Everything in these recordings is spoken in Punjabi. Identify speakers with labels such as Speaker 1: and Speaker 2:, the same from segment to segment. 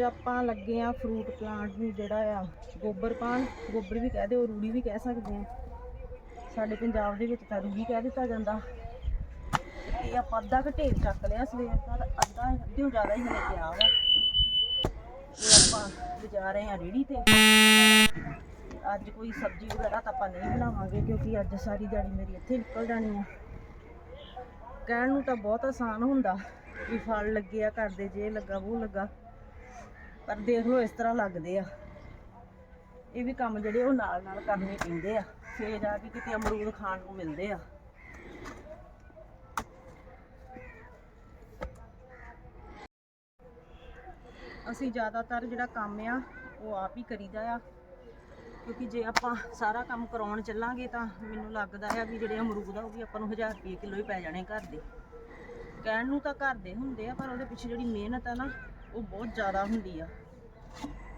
Speaker 1: ਅੱਜ ਆਪਾਂ ਲੱਗੇ ਆ ਫਰੂਟ ਪਲਾਂਟ ਨੂੰ ਜਿਹੜਾ ਆ, ਗੋਬਰ ਪਾਣ। ਗੋਬਰ ਵੀ ਕਹਦੇ ਉਹ ਰੂੜੀ ਵੀ ਕਹਿ ਸਕਦੇ ਆ ਸਾਡੇ ਪੰਜਾਬ ਦੇ ਵਿੱਚ ਤਾਂ ਰੂੜੀ ਕਹਿ ਦਿੱਤਾ ਜਾਂਦਾ। ਇਹ ਆਪਾਂ ਅੱਧਾ ਕੁ ਢੇਰ ਚੱਕ ਲਿਆ ਸਵੇਰ ਦਾ, ਤੇ ਅੱਧਾ ਅੱਧਿਓਂ ਜ਼ਿਆਦਾ ਹੀ ਹਲੇ ਪਿਆ ਵਾ। ਇਹ ਆਪਾਂ ਲਿਜਾ ਰਹੇ ਆ ਰੇੜੀ ਤੇ। ਅੱਜ ਕੋਈ ਸਬਜ਼ੀ ਵਗੈਰਾ ਤਾਂ ਆਪਾਂ ਨਹੀਂ ਬਣਾਵਾਂਗੇ, ਕਿਉਂਕਿ ਅੱਜ ਸਾਰੀ ਦਿਹਾੜੀ ਮੇਰੀ ਇੱਥੇ ਨਿਕਲ ਜਾਣੀ ਆ। ਕਹਿਣ ਨੂੰ ਤਾਂ ਬਹੁਤ ਆਸਾਨ ਹੁੰਦਾ, ਵੀ ਫਲ ਲੱਗੇ ਆ ਘਰ ਦੇ, ਜੇ ਲੱਗਾ ਉਹ ਲੱਗਾ। ਪਰ ਦੇਖ ਲਓ ਇਸ ਤਰ੍ਹਾਂ ਲੱਗਦੇ ਆ। ਇਹ ਵੀ ਕੰਮ ਜਿਹੜੇ ਉਹ ਨਾਲ ਨਾਲ ਕਰਨੇ ਪੈਂਦੇ ਆ। ਫੇਰ ਜਾ ਕੇ ਕਿਤੇ ਅਮਰੂਦ ਖਾਣ ਨੂੰ ਮਿਲਦੇ ਆ। ਅਸੀਂ ਜ਼ਿਆਦਾਤਰ ਜਿਹੜਾ ਕੰਮ ਆ, ਉਹ ਆਪ ਹੀ ਕਰੀਦਾ ਆ। ਕਿਉਂਕਿ ਜੇ ਆਪਾਂ ਸਾਰਾ ਕੰਮ ਕਰਾਉਣ ਚੱਲਾਂਗੇ ਤਾਂ ਮੈਨੂੰ ਲੱਗਦਾ ਆ ਵੀ ਜਿਹੜੇ ਅਮਰੂਦ ਆ, ਉਹ ਵੀ ਆਪਾਂ ਨੂੰ 1000 ਰੁਪਏ ਕਿਲੋ ਹੀ ਪੈ ਜਾਣੇ ਘਰ ਦੇ। ਕਹਿਣ ਨੂੰ ਤਾਂ ਘਰ ਦੇ ਹੁੰਦੇ ਆ, ਪਰ ਉਹਦੇ ਪਿੱਛੇ ਜਿਹੜੀ ਮਿਹਨਤ ਆ ਨਾ ਉਹ ਬਹੁਤ ਜ਼ਿਆਦਾ ਹੁੰਦੀ ਆ।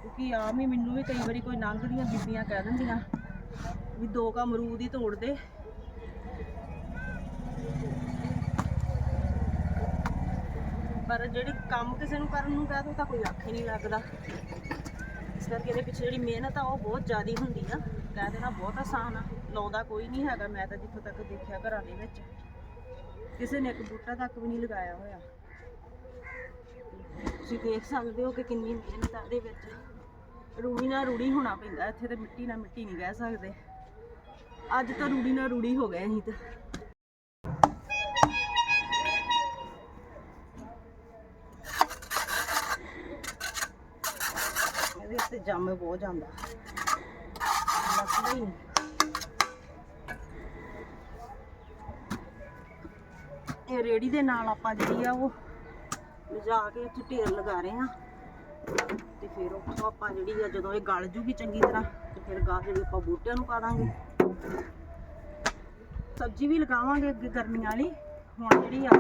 Speaker 1: ਕਿਉਂਕਿ ਆਮ ਹੀ ਮੈਨੂੰ ਵੀ ਕਈ ਵਾਰੀ ਕੋਈ ਲੰਘਦੀਆਂ ਬੀਬੀਆਂ ਕਹਿ ਦਿੰਦੀਆਂ ਵੀ ਦੋ ਕਾ ਅਮਰੂਦ ਹੀ ਤੋੜ ਦੇ। ਪਰ ਜਿਹੜੀ ਕੰਮ ਕਿਸੇ ਨੂੰ ਕਰਨ ਨੂੰ ਕਹਿ ਦੋ ਤਾਂ ਕੋਈ ਅੱਖ ਹੀ ਨਹੀਂ ਲੱਗਦਾ। ਇਸ ਕਰਕੇ ਇਹਦੇ ਪਿੱਛੇ ਜਿਹੜੀ ਮਿਹਨਤ ਆ ਉਹ ਬਹੁਤ ਜ਼ਿਆਦੀ ਹੁੰਦੀ ਆ। ਕਹਿ ਦੇਣਾ ਬਹੁਤ ਆਸਾਨ ਆ। ਲਾਉਂਦਾ ਕੋਈ ਨਹੀਂ ਹੈਗਾ, ਮੈਂ ਤਾਂ ਜਿੱਥੋਂ ਤੱਕ ਦੇਖਿਆ ਘਰਾਂ ਦੇ ਵਿੱਚ। ਕਿਸੇ ਨੇ ਇੱਕ ਬੂਟਾ ਤੱਕ ਵੀ ਨਹੀਂ ਲਗਾਇਆ ਹੋਇਆ। ਤੁਸੀਂ ਦੇਖ ਸਕਦੇ ਹੋ ਕਿ ਕਿੰਨੀ ਮਿਹਨਤ ਆ ਇਹਦੇ ਵਿੱਚ। ਰੂੜੀ ਨਾਲ ਰੂੜੀ ਹੋਣਾ ਪੈਂਦਾ, ਇੱਥੇ ਤੇ ਮਿੱਟੀ ਨਾਲ ਮਿੱਟੀ ਨਹੀਂ ਕਹਿ ਸਕਦੇ। ਅੱਜ ਤਾਂ ਰੂੜੀ ਨਾਲ ਰੂੜੀ ਹੋ ਗਏ ਅਸੀਂ ਤਾਂ। ਇਹਦੇ ਉੱਤੇ ਜੰਮ ਬਹੁਤ ਜਾਂਦਾ। ਮਸਲਾ ਹੀ ਨਹੀਂ। ਇਹ ਰੇੜੀ ਦੇ ਨਾਲ ਆਪਾਂ ਜਿਹੜੀ ਆ ਉਹ ਲਿਜਾ ਕੇ ਇੱਥੇ ਢੇਰ ਲਗਾ ਰਹੇ ਹਾਂ। ਤੇ ਫਿਰ ਉਹ ਆਪਾਂ ਜਿਹੜੀ ਆ ਜਦੋਂ ਇਹ ਗਲ ਜੂਗੀ ਚੰਗੀ ਤਰ੍ਹਾਂ, ਤੇ ਫਿਰ ਗਾਹ ਜਿਹੜੀ ਆਪਾਂ ਬੂਟਿਆਂ ਨੂੰ ਪਾ ਦਾਂਗੇ। ਸਬਜ਼ੀ ਵੀ ਲਗਾਵਾਂਗੇ ਅੱਗੇ ਗਰਮੀਆਂ ਵਾਲੀ। ਹੁਣ ਜਿਹੜੀ ਆ,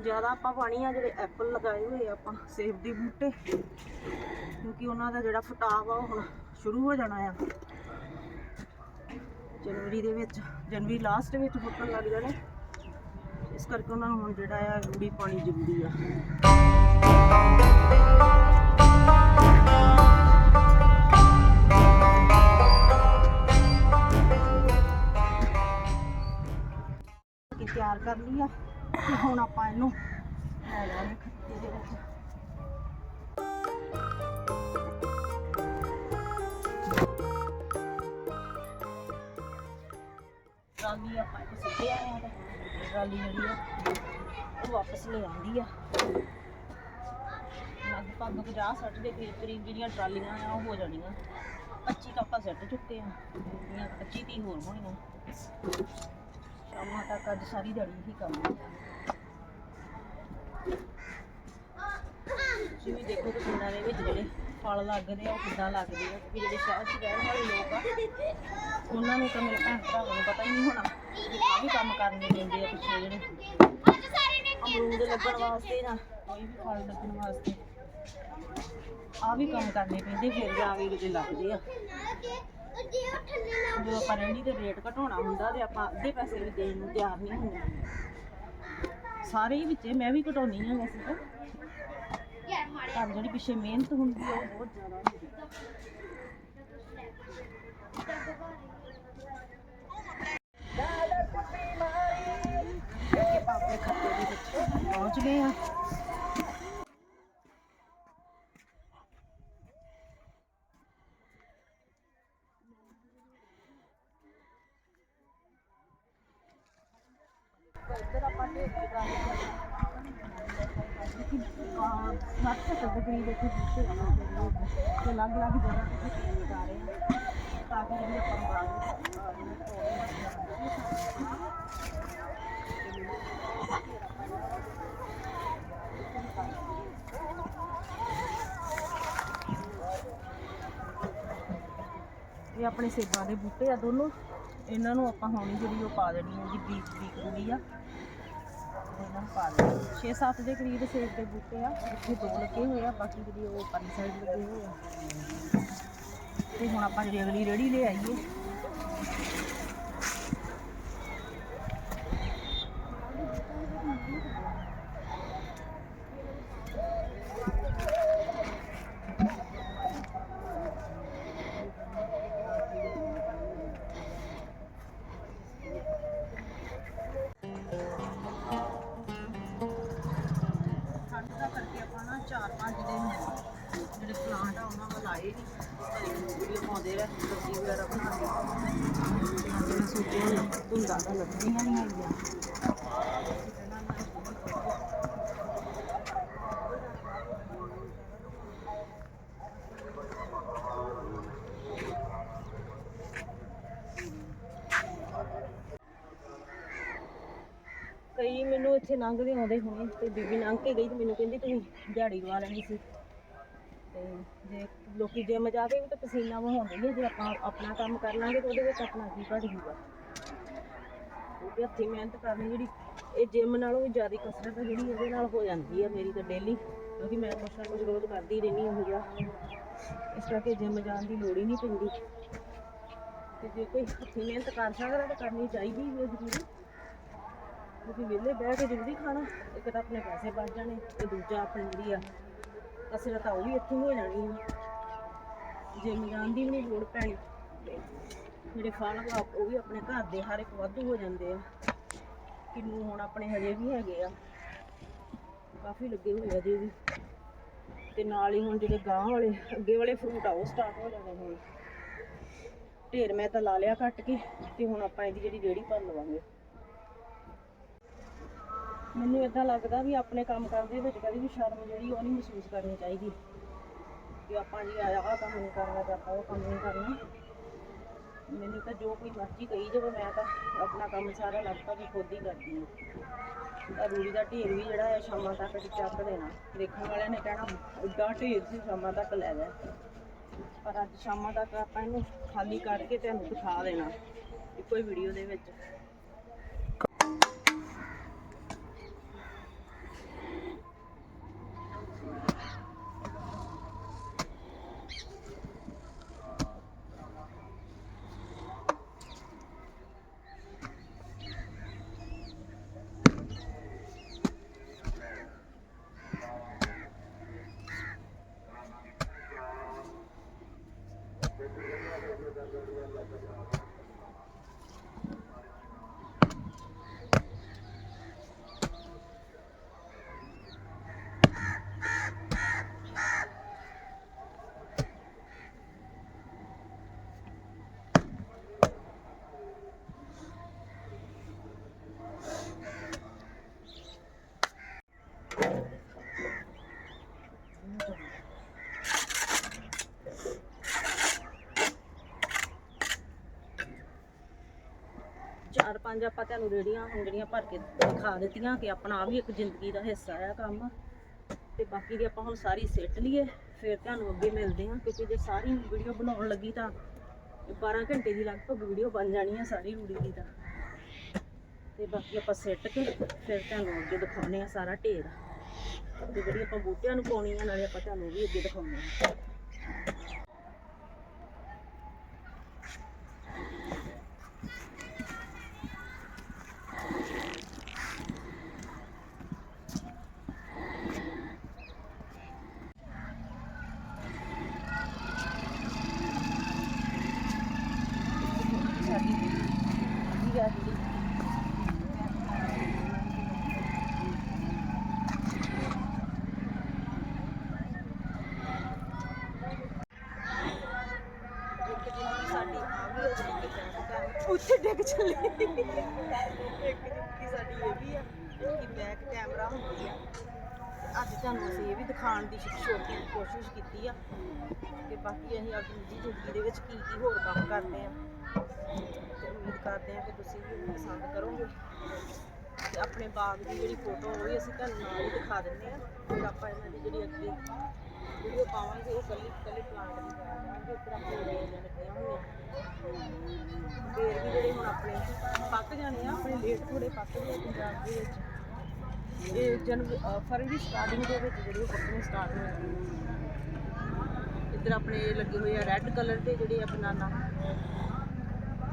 Speaker 1: ਜ਼ਿਆਦਾ ਆਪਾਂ ਪਾਣੀ ਆ ਜਿਹੜੇ ਐਪਲ ਲਗਾਏ ਹੋਏ ਆ ਆਪਾਂ, ਸੇਬ ਦੇ ਬੂਟੇ। ਕਿਉਂਕਿ ਉਹਨਾਂ ਦਾ ਜਿਹੜਾ ਫਟਾਵ ਆ, ਉਹ ਹੁਣ ਸ਼ੁਰੂ ਹੋ ਜਾਣਾ ਆ। ਜਨਵਰੀ ਦੇ ਵਿੱਚ, ਜਨਵਰੀ ਲਾਸਟ ਵਿੱਚ ਫੁੱਟਣ ਲੱਗ ਜਾਣੇ। ਇਸ ਕਰਕੇ ਉਹਨਾਂ ਨੂੰ ਹੁਣ ਜਿਹੜਾ ਆ ਰੂੜੀ ਪਾਣੀ ਜ਼ਰੂਰੀ ਆ। ਕਿ ਤਿਆਰ ਕਰ ਲਈ ਆ? ਤੇ ਹੁਣ ਆਪਾਂ ਇਹਨੂੰ ਲੈ ਜਾਵਾਂਗੇ ਖੱਤੇ ਦੇ ਵਿੱਚ। ਟਰਾਲੀ ਆਪਾਂ ਇੱਥੇ ਸਿੱਟੇ ਆ ਤੇ ਜਿਹੜੀ ਆ, ਉਹ ਵਾਪਸ ਲੈ ਆਉਂਦੀ ਆ। ਲਗਭਗ 50 60 ਦੇ ਕਰੀਬ ਕਰੀਬ ਜਿਹੜੀਆਂ ਟਰਾਲੀਆਂ ਆ ਉਹ ਹੋ ਜਾਣੀਆਂ। 25 ਤਾਂ ਆਪਾਂ ਸਿੱਟ ਚੁੱਕੇ ਆ। ਜਿਹੜੀਆਂ 25 ਤੀ ਹੋਰ ਹੋਣੀਆਂ ਸ਼ਾਮਾਂ ਤੱਕ ਅੱਜ ਸਾਰੀ ਦਿਹਾੜੀ ਹੀ ਕੰਮ ਆ। ਤੁਸੀਂ ਵੀ ਦੇਖੋ ਕਿ ਪਿੰਡਾਂ ਦੇ ਵਿੱਚ ਜਿਹੜੇ ਫਲ ਲੱਗਦੇ ਆ ਉਹ ਕਿੱਦਾਂ ਲੱਗਦੇ ਆ ਜਿਹੜੇ ਸ਼ਹਿਰ 'ਚ ਰਹਿਣ ਵਾਲੇ ਲੋਕ ਆ ਉਹਨਾਂ ਨੂੰ ਤਾਂ ਮੇਰੇ ਭੈਣ ਭਰਾਵਾਂ ਨੂੰ ਪਤਾ ਹੀ ਨਹੀਂ ਹੋਣਾ ਵੀ ਕੰਮ ਕਰਨੇ ਪੈਂਦੇ ਆ ਪਿੱਛੇ ਜਿਹੜੇ। ਅਮਰੂਦ ਲੱਗਣ ਵਾਸਤੇ ਨਾ ਕੋਈ ਵੀ ਫਲ ਲੱਗਣ ਵਾਸਤੇ। ਆ ਵੀ ਕੰਮ ਕਰਨੇ ਪੈਂਦੇ ਫਿਰ ਜਾ ਕੇ ਕਿਤੇ ਲੱਗਦੇ ਆ। ਜਦੋਂ ਆਪਾਂ ਰੈਂਡੀ ਤੇ ਰੇਟ ਘਟਾਉਣਾ ਹੁੰਦਾ ਤੇ ਆਪਾਂ ਅੱਧੇ ਪੈਸੇ ਵੀ ਦੇਣ ਨੂੰ ਤਿਆਰ ਨਹੀਂ ਹੁੰਦੇ। ਸਾਰੇ ਹੀ ਵਿੱਚੇ ਮੈਂ ਵੀ ਘਟਾਉਣੀ ਆ ਵੈਸੇ ਤਾਂ। ਪਰ ਜਿਹੜੀ ਪਿੱਛੇ ਮਿਹਨਤ ਹੁੰਦੀ ਆ ਉਹ ਬਹੁਤ ਜ਼ਿਆਦਾ ਹੁੰਦੀ ਦੇ ਪਹੁੰਚ ਗਏ ਆ ਇੱਧਰ ਆਪਾਂ ਢੇਰ ਲਗਾ ਨੱਟ ਸੱਤ ਦੇ ਕਰੀਬ ਇੱਥੇ ਬੂਟੇ ਆ ਤੇ ਅਲੱਗ ਅਲੱਗ ਜਗ੍ਹਾ ਤੇ ਖੇਤ ਲਗਾ ਰਹੇ ਆ ਤਾਂ ਕਿ ਜਿਹੜੀ ਆਪਾਂ ਇਹ ਆਪਣੇ ਸੇਬਾਂ ਦੇ ਬੂਟੇ ਆ ਦੋਨੋਂ। ਇਹਨਾਂ ਨੂੰ ਆਪਾਂ ਹੁਣ ਜਿਹੜੀ ਉਹ ਪਾ ਦੇਣੀ ਹੈ ਜੀ ਬਰੀਕ ਬਰੀਕ ਰੂੜੀ ਆ। ਪਾ ਦੇਣੀ 6-7 ਦੇ ਕਰੀਬ ਸੇਬ ਦੇ ਬੂਟੇ ਆ ਇੱਥੇ ਦੋ ਲੱਗੇ ਹੋਏ ਆ, ਬਾਕੀ ਜਿਹੜੀ ਉਹ ਪਰਲੀ ਸਾਈਡ ਲੱਗੇ ਹੋਏ ਆ। ਤੇ ਹੁਣ ਆਪਾਂ ਜਿਹੜੀ ਅਗਲੀ ਰੇੜੀ ਲੈ ਆਈਏ। ਵੀਡੀਓ ਪਾਉਂਦੇ ਰਹੇ, ਸਬਜ਼ੀ ਵਗੈਰਾ ਬਣਾਉਂਦੇ ਮੈਂ ਸੋਚਿਆ ਧੁੰਦਾਂ ਤਾਂ ਲੱਗਣੀਆਂ ਨਹੀਂ ਹੈਗੀਆਂ। ਕਈ ਮੈਨੂੰ ਇੱਥੇ ਲੰਘਦੇ ਆਉਂਦੇ ਹੋਣੇ, ਤੇ ਬੀਬੀ ਲੰਘ ਕੇ ਗਈ ਤੇ ਮੈਨੂੰ ਕਹਿੰਦੀ ਤੁਸੀਂ ਦਿਹਾੜੀ ਲਵਾ ਲੈਣੀ ਸੀ। ਤੇ ਜੇ ਲੋਕੀ ਜਿਮ ਜਾ ਕੇ ਵੀ ਤਾਂ ਪਸੀਨਾ ਵਹਾਉਂਦੇ ਨੇ, ਜੇ ਆਪਾਂ ਆਪਣਾ ਕੰਮ ਕਰ ਲਾਂਗੇ ਤਾਂ ਉਹਦੇ ਵਿੱਚ ਆਪਣਾ ਕੀ ਘਟ ਜੂਗਾ। ਉਹਦੇ ਹੱਥੀ ਮਿਹਨਤ ਕਰਨੀ ਜਿਹੜੀ, ਇਹ ਜਿਮ ਨਾਲੋਂ ਵੀ ਜ਼ਿਆਦਾ ਕਸਰਤ ਜਿਹੜੀ, ਇਹਦੇ ਨਾਲ ਹੋ ਜਾਂਦੀ ਹੈ ਮੇਰੀ ਤਾਂ ਡੇਲੀ ਕਿਉਂਕਿ ਮੈਂ ਕੁਛ ਨਾ ਕੁਛ ਰੋਜ਼ ਕਰਦੀ ਰਹਿੰਦੀ ਹਾਂ ਜਿਹਾ। ਇਸ ਕਰਕੇ ਜਿਮ ਜਾਣ ਦੀ ਲੋੜ ਹੀ ਨਹੀਂ ਪੈਂਦੀ। ਤੇ ਜੇ ਕੋਈ ਹੱਥੀ ਮਿਹਨਤ ਕਰ ਸਕਦਾ ਤਾਂ ਕਰਨੀ ਚਾਹੀਦੀ ਹੈ ਜ਼ਰੂਰੀ। ਕਿਉਂਕਿ ਵਿਹਲੇ ਬਹਿ ਕੇ ਜ਼ਰੂਰੀ ਖਾਣਾ, ਇੱਕ ਤਾਂ ਆਪਣੇ ਪੈਸੇ ਬਚ ਜਾਣੇ ਤੇ ਦੂਜਾ ਆਪਣੀ ਜਿਹੜੀ ਆ ਕਸਰਤ ਆ ਉਹ ਵੀ ਇੱਥੇ ਹੋ ਜਾਣੀ ਆ ਜਿਮ ਜਾਣ ਦੀ ਵੀ ਨਹੀਂ ਲੋੜ ਪੈਣੀ ਤੇ ਜਿਹੜੇ ਫਲ ਵਾ ਉਹ ਵੀ ਆਪਣੇ ਘਰ ਦੇ ਹਰ ਇੱਕ ਵਾਧੂ ਹੋ ਜਾਂਦੇ ਆ। ਕਿੰਨੂ ਹੁਣ ਆਪਣੇ ਹਜੇ ਵੀ ਹੈਗੇ ਆ। ਕਾਫੀ ਲੱਗੇ ਹੋਏ ਆ ਜੇ ਵੀ। ਤੇ ਨਾਲ ਹੀ ਹੁਣ ਜਿਹੜੇ ਗਾਂ ਵਾਲੇ, ਅੱਗੇ ਵਾਲੇ ਫਰੂਟ ਆ, ਉਹ ਸਟਾਰਟ ਹੋ ਜਾਣੇ ਹੁਣ। ਢੇਰ ਮੈਂ ਤਾਂ ਲਾ ਲਿਆ ਕੱਟ ਕੇ, ਤੇ ਹੁਣ ਆਪਾਂ ਇਹਦੀ ਜਿਹੜੀ ਰੇੜੀ ਭਰ ਲਵਾਂਗੇ। ਮੈਨੂੰ ਇਦਾਂ ਲੱਗਦਾ ਵੀ ਆਪਣੇ ਕੰਮ ਕਰਦੇ ਵਿੱਚ ਕਦੀ ਵੀ ਸ਼ਰਮ ਜਿਹੜੀ ਉਹ ਨਹੀਂ ਮਹਿਸੂਸ ਕਰਨੀ ਚਾਹੀਦੀ। ਕਿ ਆਪਾਂ ਜੀ ਆਇਆ ਆਹ ਕੰਮ ਨਹੀਂ ਕਰਨਾ ਤੇ ਆਪਾਂ ਉਹ ਕੰਮ ਨਹੀਂ ਕਰਨਾ। ਮੈਨੂੰ ਤਾਂ ਜੋ ਕੋਈ ਮਰਜ਼ੀ ਕਹੀ ਜਾਵੇ, ਮੈਂ ਤਾਂ ਆਪਣਾ ਕੰਮ ਸਾਰਾ ਲਗਭਗ ਹੀ ਖੁਦ ਹੀ ਕਰਦੀ ਹਾਂ। ਤਾਂ ਰੂੜੀ ਦਾ ਢੇਰ ਵੀ ਜਿਹੜਾ ਹੈ ਸ਼ਾਮਾਂ ਤੱਕ ਚੱਕ ਦੇਣਾ। ਦੇਖਣ ਵਾਲਿਆਂ ਨੇ ਕਹਿਣਾ ਉੱਡਾ ਢੇਰ ਸੀ ਸ਼ਾਮਾਂ ਤੱਕ ਲੈ ਜਾ। ਪਰ ਅੱਜ ਸ਼ਾਮਾਂ ਤੱਕ ਆਪਾਂ ਇਹਨੂੰ ਖਾਲੀ ਕਰਕੇ ਤੁਹਾਨੂੰ ਦਿਖਾ ਦੇਣਾ। ਇੱਕੋ ਹੀ ਵੀਡੀਓ ਦੇ ਵਿੱਚ। ਚਾਰ ਆਪਾਂ ਤੁਹਾਨੂੰ ਰੇੜੀਆਂ ਹੁਣ ਭਰ ਕੇ ਦਿਖਾ ਦਿੱਤੀਆਂ ਕਿ ਆਪਣਾ ਆ ਵੀ ਇੱਕ ਜ਼ਿੰਦਗੀ ਦਾ ਹਿੱਸਾ ਆ ਕੰਮ, ਤੇ ਬਾਕੀ ਦੀ ਆਪਾਂ ਹੁਣ ਸਾਰੀ ਸਿੱਟ ਲਈਏ, ਫਿਰ ਤੁਹਾਨੂੰ ਅੱਗੇ ਮਿਲਦੇ ਹਾਂ, ਕਿਉਂਕਿ ਜੇ ਸਾਰੀ ਵੀਡੀਓ ਬਣਾਉਣ ਲੱਗੀ ਤਾਂ ਇਹ 12 ਘੰਟੇ ਦੀ ਲਗਭਗ ਵੀਡੀਓ ਬਣ ਜਾਣੀ ਆ ਸਾਰੀ ਰੂੜੀ ਦੀ ਤਾਂ। ਤੇ ਬਾਕੀ ਆਪਾਂ ਸਿੱਟ ਕੇ ਫਿਰ ਤੁਹਾਨੂੰ ਅੱਗੇ ਦਿਖਾਉਂਦੇ ਆ ਸਾਰਾ ਢੇਰ, ਤੇ ਜਿਹੜੀ ਆਪਾਂ ਬੂਟਿਆਂ ਨੂੰ ਪਾਉਣੀ ਆ, ਨਾਲੇ ਆਪਾਂ ਤੁਹਾਨੂੰ ਵੀ ਅੱਗੇ ਦਿਖਾਉਂਦੇ ਆ ਸਾਡੀ ਠੀਕ ਆ ਜਿਹੜੀ ਇੱਕ ਜਿਹੜੀ ਸਾਡੀ ਆ ਵੀ ਉਹ ਜਿਹੜੀ ਬੈਕ ਉੱਥੇ ਡਿੱਗ ਚੱਲੀ। ਇੱਕ ਜਿਹੜੀ ਸਾਡੀ ਇਹ ਵੀ ਆ ਕਿ ਬੈਕ ਕੈਮਰਾ ਹੁੰਦੀ ਆ। ਅੱਜ ਤੁਹਾਨੂੰ ਅਸੀਂ ਇਹ ਵੀ ਦਿਖਾਉਣ ਦੀ ਛੋਟੀ ਕੋਸ਼ਿਸ਼ ਕੀਤੀ ਆ। ਤੇ ਬਾਕੀ ਅਸੀਂ ਆਪਣੀ ਨਿੱਜੀ ਜ਼ਿੰਦਗੀ ਦੇ ਵਿੱਚ ਕੀ ਕੀ ਹੋਰ ਕੰਮ ਕਰਦੇ ਆ, ਤੇ ਉਮੀਦ ਕਰਦੇ ਆ ਕਿ ਤੁਸੀਂ ਵੀ ਇਹਨੂੰ ਪਸੰਦ ਕਰੋਗੇ। ਤੇ ਆਪਣੇ ਬਾਗ ਦੀ ਜਿਹੜੀ ਫੋਟੋ ਉਹ ਵੀ ਅਸੀਂ ਤੁਹਾਨੂੰ ਨਾਲ ਹੀ ਦਿਖਾ ਦਿੰਦੇ ਆ। ਫਿਰ ਆਪਾਂ ਇਹਨਾਂ ਦੀ ਜਿਹੜੀ ਅੱਗੇ ਵੀਡੀਓ ਪਾਵਾਂਗੇ, ਉਹ ਕੱਲੀ ਕੱਲੀ ਪਲਾਂਟ ਦੀ ਕਰਾਂਗੇ ਉੱਪਰ ਆਪਣੇ ਵੇਲੀਆਂ ਲੱਗੀਆਂ ਹੋਈਆਂ। ਫੇਰ ਵੀ ਜਿਹੜੇ ਹੁਣ ਆਪਣੇ ਪੱਕ ਜਾਣੇ ਆ, ਆਪਣੇ ਲੇਟ ਥੋੜੇ ਪੱਕ ਗਏ ਪੰਜਾਬ ਦੇ ਵਿੱਚ। ਇਹ ਜਨਵਰੀ ਫਰਵਰੀ ਸਟਾਰਟਿੰਗ ਦੇ ਵਿੱਚ ਜਿਹੜੇ ਪੱਕਣੇ ਸਟਾਰਟ ਹੋ ਜਾਂਦੇ ਇੱਧਰ ਆਪਣੇ ਲੱਗੇ ਹੋਏ ਆ ਰੈੱਡ ਕਲਰ ਦੇ ਜਿਹੜੇ ਆ ਬਨਾਨਾ।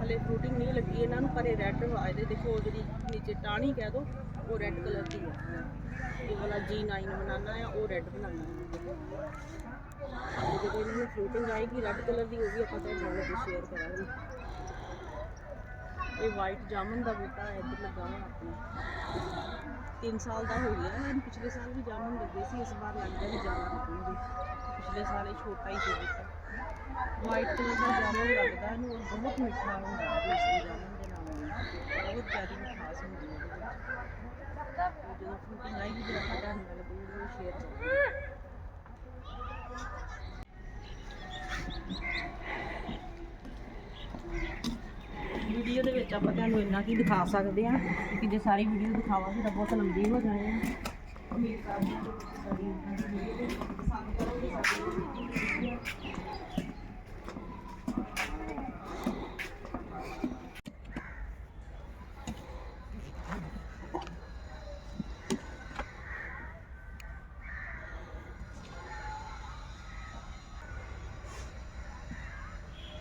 Speaker 1: ਹਲੇ ਫਰੂਟਿੰਗ ਨਹੀਂ ਲੱਗੀ ਇਹਨਾਂ ਨੂੰ, ਪਰ ਇਹ ਰੈੱਡ ਆ ਇਹਦੇ ਦੇਖੋ, ਉਹ ਜਿਹੜੀ ਨੀਚੇ ਟਾਹਣੀ ਕਹਿ ਦੋ, ਉਹ ਰੈੱਡ ਕਲਰ ਦੀ ਆ। ਇਹ ਵਾਲਾ G9 ਬਨਾਨਾ ਆ, ਉਹ ਰੈੱਡ ਬਨਾਨਾ। ਹੈ ਤੇ ਇਹਨਾਂ ਨੂੰ ਆਏਗੀ ਰੈੱਡ ਕਲਰ ਦੀ, ਉਹ ਵੀ ਆਪਾਂ ਤੁਹਾਨੂੰ ਨਾਲ ਸ਼ੇਅਰ ਕਰਾਂਗੇ। ਇਹ ਵਾਈਟ ਜਾਮਨ ਦਾ ਬੂਟਾ ਹੈ, ਇੱਧਰ ਲੱਗਾ ਹੋਇਆ ਆਪਣਾ। 3 ਸਾਲ ਦਾ ਹੋ ਗਿਆ ਇਹਨੂੰ ਪਿਛਲੇ ਸਾਲ ਵੀ ਜਾਮਨ ਲੱਗੇ ਸੀ, ਇਸ ਵਾਰ ਲੱਗਦਾ ਵੀ ਜ਼ਿਆਦਾ ਲੱਗਣਗੇ। ਪਿਛਲੇ ਸਾਲ ਇਹ ਛੋਟਾ ਹੀ ਸੀ ਬੂਟਾ। ਵਾਈਟ ਕਲਰ ਦਾ ਜਾਮਨ ਲੱਗਦਾ, ਇਹਨੂੰ ਉਹ ਬਹੁਤ ਮਿੱਠਾ ਹੁੰਦਾ ਹੈ ਦੂਸਰੇ ਜਾਮਨ ਦੇ ਨਾਲੋਂ। ਬਹੁਤ ਜ਼ਿਆਦਾ ਮਿਠਾਸ ਹੁੰਦੀ ਹੈ ਜਦੋਂ ਫਰੂਟਿੰਗ ਆਈ ਜਿਹੜਾ ਤੁਹਾਡਾ ਨਾਲ ਵੀਡੀਓ ਸ਼ੇਅਰ ਕਰੋ ਵੀਡੀਓ ਦੇ ਵਿੱਚ ਆਪਾਂ ਤੁਹਾਨੂੰ ਇੰਨਾ ਕੀ ਦਿਖਾ ਸਕਦੇ ਹਾਂ ਕਿ ਜੇ ਸਾਰੀ ਵੀਡੀਓ ਦਿਖਾਵਾਂਗੇ ਤਾਂ ਬਹੁਤ ਲੰਬੀ ਹੋ ਜਾਣੀ ਹੈ। ਉਮੀਦ ਕਰਦੇ ਹਾਂ ਸਾਡੀ ਵੀਡੀਓ ਪਸੰਦ ਕਰੋਗੇ ਸਾਡੀ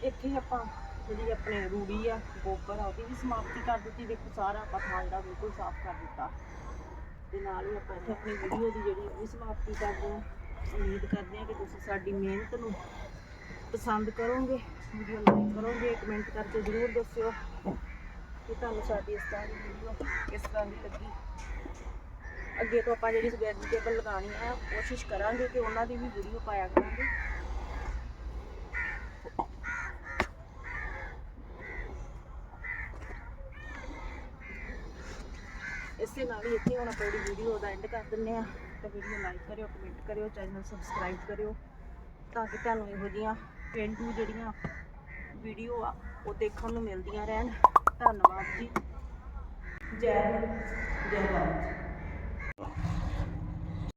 Speaker 1: ਇੱਥੇ ਆਪਾਂ ਜਿਹੜੀ ਆਪਣੇ ਰੂੜੀ ਆ, ਗੋਬਰ ਆ, ਉਹਦੀ ਵੀ ਸਮਾਪਤੀ ਕਰ ਦਿੱਤੀ। ਦੇਖੋ ਸਾਰਾ ਆਪਾਂ ਥਾਂ ਜਿਹੜਾ ਬਿਲਕੁਲ ਸਾਫ਼ ਕਰ ਦਿੱਤਾ। ਤੇ ਨਾਲ ਹੀ ਆਪਾਂ ਇੱਥੇ ਆਪਣੀ ਵੀਡੀਓ ਦੀ ਜਿਹੜੀ ਉਹ ਵੀ ਸਮਾਪਤੀ ਕਰਦੇ ਹਾਂ। ਉਮੀਦ ਕਰਦੇ ਹਾਂ ਕਿ ਤੁਸੀਂ ਸਾਡੀ ਮਿਹਨਤ ਨੂੰ ਪਸੰਦ ਕਰੋਗੇ, ਵੀਡੀਓ ਲਾਈਕ ਕਰੋਗੇ, ਕਮੈਂਟ ਕਰਕੇ ਜ਼ਰੂਰ ਦੱਸਿਓ। ਕਿ ਤੁਹਾਨੂੰ ਸਾਡੀ ਇਸ ਤਰ੍ਹਾਂ ਦੀ ਵੀਡੀਓ ਕਿਸ ਤਰ੍ਹਾਂ ਦੀ ਲੱਗੀ। ਅੱਗੇ ਤੋਂ ਆਪਾਂ ਜਿਹੜੀ ਵੈਜੀਟੇਬਲ ਲਗਾਉਣੀ ਹੈ ਕੋਸ਼ਿਸ਼ ਕਰਾਂਗੇ ਕਿ ਉਹਨਾਂ ਦੀ ਵੀ ਵੀਡੀਓ ਪਾਇਆ ਕਰਾਂਗੇ। ਇਸੇ ਨਾਲ ਹੀ ਇੱਥੇ ਹੁਣ ਆਪਾਂ ਜਿਹੜੀ ਵੀਡੀਓ ਦਾ ਐਂਡ ਕਰ ਦਿੰਨੇ ਆ ਤਾਂ ਵੀਡੀਓ ਲਾਈਕ ਕਰਿਓ ਕਮੈਂਟ ਕਰਿਓ ਚੈਨਲ ਸਬਸਕ੍ਰਾਈਬ ਕਰਿਓ ਤਾਂ ਕਿ ਤੁਹਾਨੂੰ ਇਹੋ ਜਿਹੀਆਂ ਪੇਂਡੂ ਜਿਹੜੀਆਂ ਵੀਡੀਓ ਆ, ਉਹ ਦੇਖਣ ਨੂੰ ਮਿਲਦੀਆਂ ਰਹਿਣ। ਧੰਨਵਾਦ ਜੀ। ਜੈ ਹਿੰਦ, ਜੈ ਭਾਰਤ।